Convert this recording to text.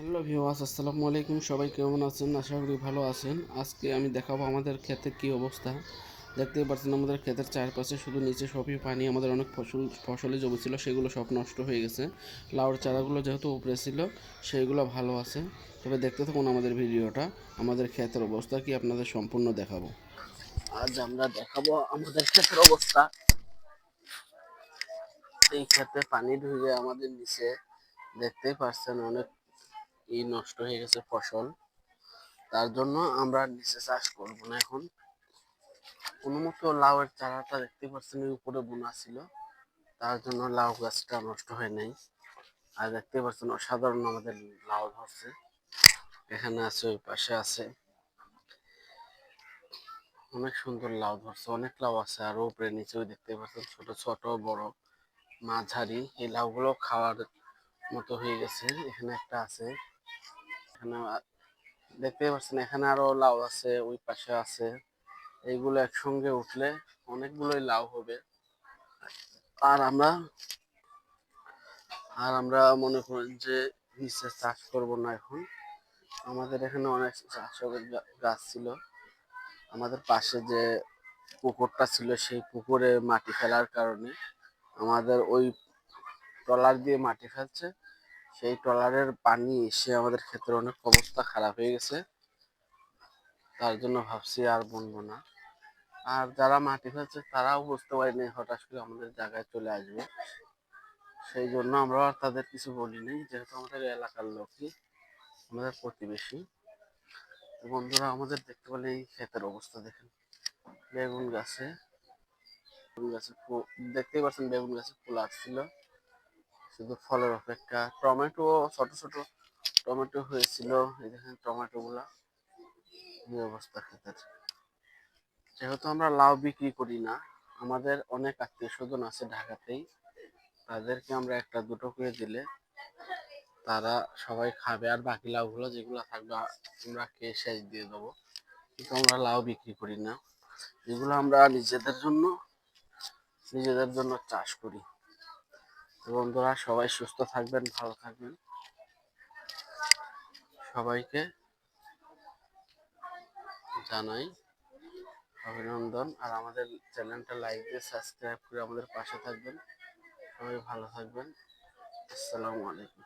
Hello ভিওয়াস আসসালামু আলাইকুম। সবাই কেমন আছেন? আশা করি ভালো আছেন। আজকে আমি দেখাবো আমাদের ক্ষেতের কি অবস্থা। দেখতেই পাচ্ছেন আমাদের ক্ষেতের চারপাশে শুধু নিচে সবই পানি। আমাদের অনেক ফসল, ফসলি জমি ছিল সেগুলো সব নষ্ট হয়ে গেছে। লাউর চারাগুলো যেহেতু উপরে ছিল, সেগুলো ভালো আছে। তবে দেখতে থাকুন আমাদের ভিডিওটা। আমাদের ক্ষেতের অবস্থা কি আপনাদের সম্পূর্ণ দেখাবো। আজ আমরা দেখাবো আমাদের ক্ষেতের অবস্থা। এই ক্ষেতে পানি ঢুকে আমাদের নিচে। দেখতেই পাচ্ছেন অনেক ই নষ্ট হয়ে গেছে ফসল। তার জন্য আমরা নিচে চাষ করব না এখন। কোনো মতো লাউয়ের চারাটা দেখতে পাচ্ছেন উপরে বোনা ছিল। তার জন্য লাউ গাছটা নষ্ট হয় নাই। আর দেখতে পাচ্ছেন, অসাধারণ আমাদের লাউ ধরছে। এখানে আছে, ওই পাশে আছে। অনেক সুন্দর লাউ ধরছে, অনেক লাউ আছে। আর উপরে, নিচেও দেখতে পাচ্ছেন, ছোট ছোট, বড়, মাঝারি। এই লাউগুলো খাওয়ার মতো হয়ে গেছে। এখানে একটা আছে। এখানে দেখতে পাচ্ছেন, এখানে আরও লাউ আছে, ওই পাশে আছে। এইগুলো একসঙ্গে উঠলে অনেকগুলোই লাউ হবে। আর আমরা আর আমরা মনে করেন যে নিচে চাষ করব না এখন। আমাদের এখানে অনেক চাষের গাছ ছিল। আমাদের পাশে যে পুকুরটা ছিল, সেই পুকুরে মাটি ফেলার কারণে আমাদের ওই ট্রলার দিয়ে মাটি ফেলছে। সেই ট্রলারের পানি এসে আমাদের ক্ষেতের অনেক অবস্থা খারাপ হয়ে গেছে। তার জন্য ভাবছি আর বলব না। আর যারা মাটি ফেলছে তারাও বুঝতে পারিনি হঠাৎ করে আমাদের জায়গায় চলে আসবে। সেই জন্য আমরা আর তাদের কিছু বলিনি যেহেতু আমাদের এলাকার লোকই, আমাদের প্রতিবেশী। বন্ধুরা, আমাদের দেখতে পেলে এই ক্ষেতের অবস্থা দেখেন। বেগুন গাছে বেগুন গাছে দেখতেই পাচ্ছেন বেগুন গাছে ফুল আসছিল। শুধু ফলের অপেক্ষা। টমেটো, ছোট ছোট টমেটো হয়েছিল, এই দেখেন টমেটো গুলা এই অবস্থা ক্ষেতের। যেহেতু আমরা লাউ বিক্রি করি না, আমাদের অনেক আত্মীয় স্বজন আছে ঢাকাতেই। তাদেরকে আমরা একটা, দুটো করে দিলে তারা সবাই খাবে। আর বাকি লাউগুলো যেগুলো থাকবে, আমরা কে শেষ দিয়ে দেবো। কিন্তু আমরা লাউ বিক্রি করি না। এগুলো আমরা নিজেদের জন্য নিজেদের জন্য চাষ করি। বন্ধুরা, সবাই সুস্থ থাকবেন, ভালো থাকবেন। সবাইকে জানাই অভিনন্দন আর আমাদের চ্যানেলটা লাইক দিয়ে সাবস্ক্রাইব করে আমাদের পাশে থাকবেন। সবাই ভালো থাকবেন। আসসালামু আলাইকুম।